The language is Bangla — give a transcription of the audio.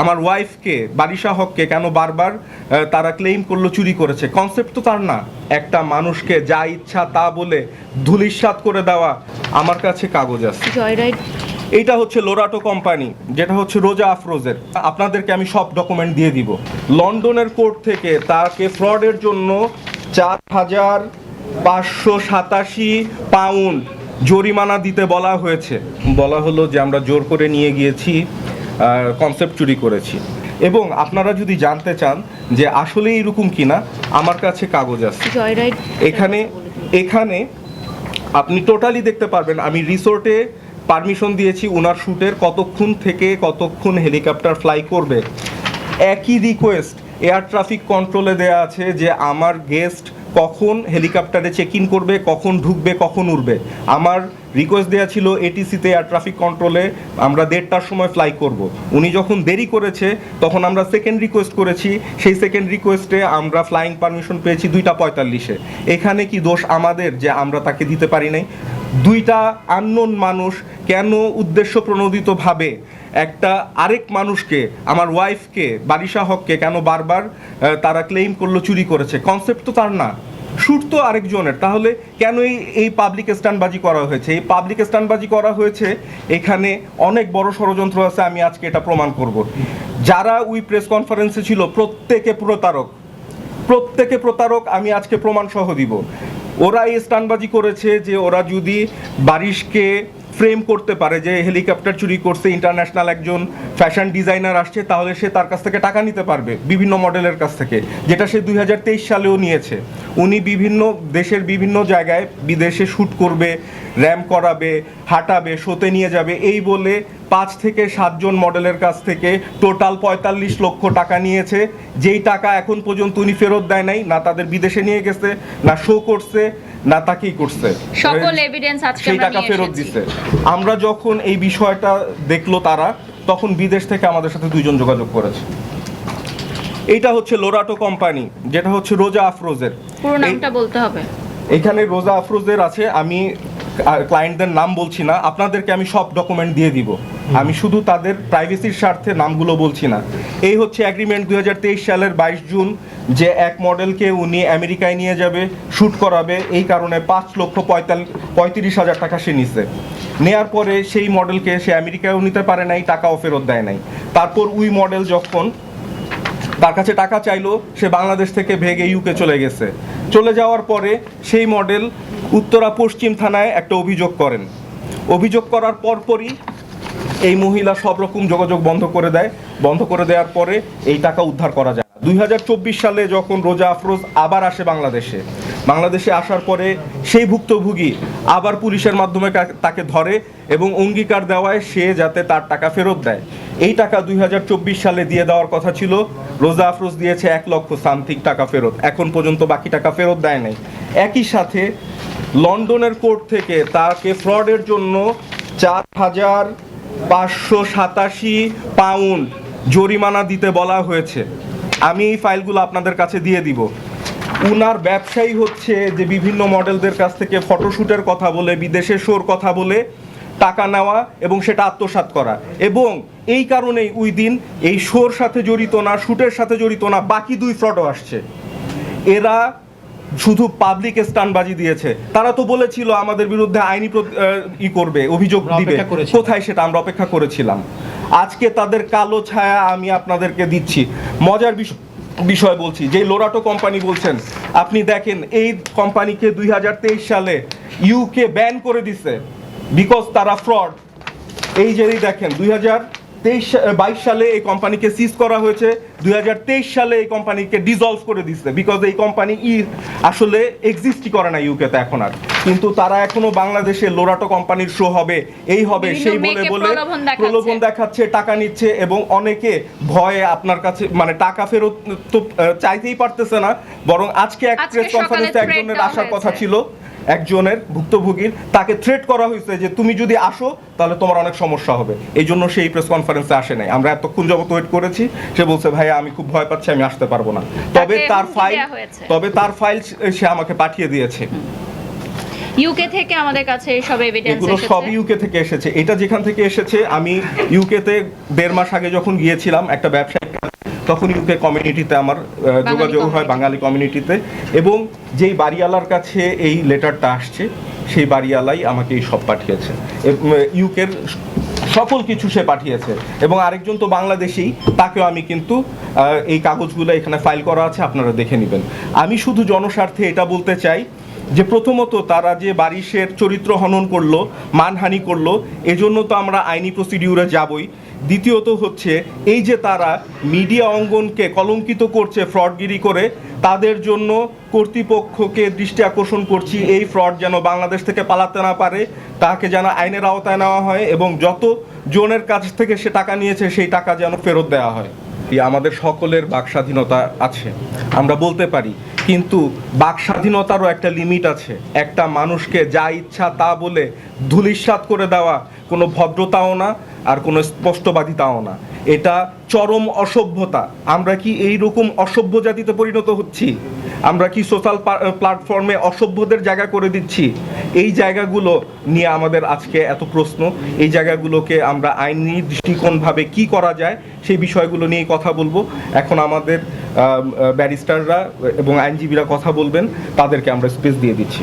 আমার ওয়াইফকে বারিশা হককে কেন বারবার তারা ক্লেম করল চুরি করেছে? কনসেপ্ট তো তার না। একটা মানুষকে যা ইচ্ছা তা বলে ধুলিস্বাদ করে দেওয়া আমার কাছে কাগজ আছে। জয়রাইড এইটা হচ্ছে লোরাটো কোম্পানি যেটা হচ্ছে রোজা আফরোজের আপনাদেরকে আমি সব ডকুমেন্ট দিয়ে দিব। লন্ডনের কোর্ট থেকে তাকে ফ্রডের জন্য চার হাজার পাঁচশো সাতাশি পাউন্ড জরিমানা দিতে বলা হয়েছে। বলা হলো যে আমরা জোর করে নিয়ে গিয়েছি। কনসেপ্ট চুরি করেছি। এবং আপনারা যদি জানতে চান যে আসলে এরকম কিনা আমার কাছে কাগজ আছে। এখানে এখানে আপনি টোটালি দেখতে পারবেন আমি রিসোর্টে পারমিশন দিয়েছি ওনার শ্যুটের কতক্ষণ থেকে কতক্ষণ হেলিকপ্টার ফ্লাই করবে। একই রিকোয়েস্ট এয়ার ট্রাফিক কন্ট্রোলে দেয়া আছে যে আমার গেস্ট কখন হেলিকপ্টারে চেক ইন করবে কখন ঢুকবে কখন উঠবে। আমার রিকোয়েস্ট দেওয়া ছিল এটিসিতে এয়ার ট্রাফিক কন্ট্রোলে আমরা দেড়টার সময় ফ্লাই করব। উনি যখন দেরি করেছে, তখন আমরা সেকেন্ড রিকোয়েস্ট করেছি। সেই সেকেন্ড রিকোয়েস্টে আমরা ফ্লাইং পারমিশন পেয়েছি দুইটা পঁয়তাল্লিশে। এখানে কি দোষ আমাদের যে আমরা তাকে দিতে পারি নাই? দুইটা আননোন মানুষ কেন উদ্দেশ্য প্রণোদিতভাবে একটা আরেক মানুষকে, আমার ওয়াইফকে বারিশা হককে কেন বারবার তারা ক্লেম করল, চুরি করেছে? কনসেপ্ট তো তার না। শ্যুট তো আরেকজনের, তাহলে কেন এই এই পাবলিক স্ট্যান্ডবাজি করা হয়েছে? এই পাবলিক স্ট্যান্ডবাজি করা হয়েছে, এখানে অনেক বড় ষড়যন্ত্র আছে, আমি আজকে এটা প্রমাণ করব। যারা ওই প্রেস কনফারেন্সে ছিল, প্রত্যেকে প্রতারক। প্রত্যেকে প্রতারক, আমি আজকে প্রমাণ সহ দিব। ওরা এই স্টানবাজি করেছে যে ওরা যদি বারিশকে ফ্রেম করতে পারে যে হেলিকপ্টার চুরি করছে ইন্টারন্যাশনাল একজন ফ্যাশন ডিজাইনার আসছে, তাহলে সে তার কাছ থেকে টাকা নিতে পারবে, বিভিন্ন মডেলের কাছ থেকে, যেটা সে দুই হাজার তেইশ সালেও নিয়েছে। উনি বিভিন্ন দেশের বিভিন্ন জায়গায় বিদেশে শ্যুট করবে র্যাম করাবে, হাঁটাবে শোতে নিয়ে যাবে, এই বলে পাঁচ থেকে সাতজন মডেলের কাছ থেকে টোটাল পঁয়তাল্লিশ লক্ষ টাকা নিয়েছে। যেই টাকা এখন পর্যন্ত উনি ফেরত দেয় নাই না তাদের বিদেশে নিয়ে গেছে না শো করছে না তাকেই করছে। সকল এভিডেন্স আজকে সেই টাকা ফেরত। দিছে। আমরা যখন এই বিষয়টা দেখল তারা তখন বিদেশ থেকে আমাদের সাথে দুইজন যোগাযোগ করেছে। এটা হচ্ছে লোরাটো কোম্পানি যেটা হচ্ছে রোজা আফরোজের পুরো নামটা বলতে হবে। এখানে রোজা আফরোজের আছে আমি ক্লায়েন্টদের নাম বলছি না আপনাদেরকে আমি সব ডকুমেন্ট দিয়ে দিব। আমি শুধু তাদের প্রাইভেসির স্বার্থে নামগুলো বলছি না। এই হচ্ছে অ্যাগ্রিমেন্ট দু হাজার তেইশ সালের বাইশ জুন, যে এক মডেলকে উনি আমেরিকায় নিয়ে যাবে শ্যুট করাবে। এই কারণে পাঁচ লক্ষ পঁয়তাল্লিশ হাজার টাকা সে নিছে। নেয়ার পরে সেই মডেলকে সে আমেরিকায়ও নিতে পারে নাই, টাকাও ফেরত দেয় নাই। তারপর উই মডেল যখন তার কাছে টাকা চাইলো, সে বাংলাদেশ থেকে ভেগে ইউকে চলে গেছে। চলে যাওয়ার পরে সেই মডেল উত্তরা পশ্চিম থানায় একটা অভিযোগ করেন। অভিযোগ করার পরপরই এই মহিলা সব রকম যোগাযোগ বন্ধ করে দেয়। বন্ধ করে দেওয়ার পরে এই টাকা উদ্ধার করা যায় দুই সালে যখন রোজা আফরোজ আবার আসে বাংলাদেশে বাংলাদেশে আসার পরে সেই ভুক্তভোগী আবার পুলিশের মাধ্যমে তাকে ধরে এবং অঙ্গীকার দেওয়ায় সে যাতে তার টাকা ফেরত দেয়। এই টাকা দুই হাজার চব্বিশ সালে দিয়ে দেওয়ার কথা ছিল, রোজা আফরোজ দিয়েছে এক লক্ষ সামথিং টাকা ফেরত। এখন পর্যন্ত বাকি টাকা ফেরত দেয় নাই। একই সাথে লন্ডনের কোর্ট থেকে তাকে ফ্রডের জন্য চার হাজার পাঁচশো সাতাশি পাউন্ড জরিমানা দিতে বলা হয়েছে। আমি এই ফাইলগুলো আপনাদের কাছে দিয়ে দিব। উনার ব্যবসায়ী হচ্ছে যে বিভিন্ন মডেলদের কাছ থেকে ফটোশ্যুটের কথা বলে, বিদেশে শোর কথা বলে, টাকা নেওয়া এবং সেটা আত্মসাৎ করা। এবং এই কারণেই ওই দিন এই শোর সাথে জড়িত না শ্যুটের সাথে জড়িত না, বাকি দুই ফ্রডও আসছে। এরা শুধু পাবলিক স্টানবাজি দিয়েছে। তারা তো বলেছিল আমাদের বিরুদ্ধে আইনি ই করবে অভিযোগ দিবে। কোথায় সেটা আমরা অপেক্ষা করেছিলাম। আজকে তাদের কালো ছায়া আমি আপনাদেরকে দিচ্ছি। মজার বিষয় বিষয় বলছি যে লোরাটো কোম্পানি বলছেন আপনি দেখেন এই কোম্পানিকে দুই হাজার তেইশ সালে ইউকে ব্যান করে দিছে বিকজ তারা ফ্রড এই যে দেখেন দুই হাজার তেইশ বাইশ সালে এই কোম্পানিকে সিজ করা হয়েছে। দুই সালে এই কোম্পানিকে ডিজলভ করে দিচ্ছে বিকজ এই কোম্পানি ই আসলে এক্সিস্টই করে না ইউকেতে এখন আর। কিন্তু তারা এখনও বাংলাদেশে লোরাটো কোম্পানির শো হবে। এই হবে সেই বলে বলে প্রলোভন দেখাচ্ছে। টাকা নিচ্ছে এবং অনেকে ভয়ে আপনার কাছে মানে টাকা ফেরত তো চাইতেই পারতেছে না। বরং আজকে এক প্রেস কনফারেন্সে একজনের আসার কথা ছিল। একজনের ভুক্তভোগীর তাকে থ্রেট করা হয়েছে যে তুমি যদি আসো তাহলে তোমার অনেক সমস্যা হবে। এই জন্য সেই প্রেস কনফারেন্সে আসে নাই। আমরা এতক্ষণ যাবত ওয়েট করেছি। সে বলছে ভাই আমি খুব ভয় পাচ্ছি আমি আসতে পারব না। তবে তার ফাইল তবে তার ফাইল সে আমাকে পাঠিয়ে দিয়েছে। ইউকে থেকে আমাদের কাছে সব এভিডেন্স এগুলো এসেছে। সব ইউকে থেকে এসেছে। এটা যেখান থেকে এসেছে আমি ইউকেতে দেড় মাস আগে যখন গিয়েছিলাম একটা ব্যবসায়িক কাজে, তখন ইউকে কমিউনিটিতে আমার যোগাযোগ হয় বাঙালি কমিউনিটিতে এবং যেই বাড়িওয়ালার কাছে এই লেটারটা আসছে সেই বাড়িওয়ালাই আমাকে এই সব পাঠিয়েছে। ইউকের সকল কিছু সে পাঠিয়েছে। এবং আরেকজন তো বাংলাদেশেই তাকেও আমি কিন্তু এই কাগজগুলো এখানে ফাইল করা আছে আপনারা দেখে নেবেন। আমি শুধু জনস্বার্থে এটা বলতে চাই যে প্রথমত তারা যে বারিশের চরিত্র হনন করল মানহানি করল এজন্য তো আমরা আইনি প্রসিডিউরে যাবই। দ্বিতীয়ত হচ্ছে এই যে তারা মিডিয়া অঙ্গনকে কলঙ্কিত করছে ফ্রডগিরি করে, তাদের জন্য কর্তৃপক্ষকে দৃষ্টি আকর্ষণ করছি এই ফ্রড যেন বাংলাদেশ থেকে পালাতে না পারে, তাকে যেন আইনের আওতায় নেওয়া হয় এবং যত জনের কাছ থেকে সে টাকা নিয়েছে সেই টাকা যেন ফেরত দেওয়া হয়। আমাদের সকলের বাক স্বাধীনতা আছে, আমরা বলতে পারি। কিন্তু বাক স্বাধীনতারও একটা লিমিট আছে, একটা মানুষকে যা ইচ্ছা তা বলে ধুলিস্বাদ করে দেওয়া কোনো ভদ্রতাও না আর কোনো স্পষ্টবাদিতাও না। এটা চরম অসভ্যতা। আমরা কি এই রকম অসভ্য জাতিতে পরিণত হচ্ছি? আমরা কি সোশ্যাল প্ল্যাটফর্মে অসভ্যদের জায়গা করে দিচ্ছি? এই জায়গাগুলো নিয়ে আমাদের আজকে এত প্রশ্ন। এই জায়গাগুলোকে আমরা আইনি দৃষ্টিকোণভাবে কি করা যায়, সেই বিষয়গুলো নিয়ে কথা বলব। এখন আমাদের ব্যারিস্টাররা এবং আইনজীবীরা কথা বলবেন, তাদেরকে আমরা স্পেস দিয়ে দিচ্ছি।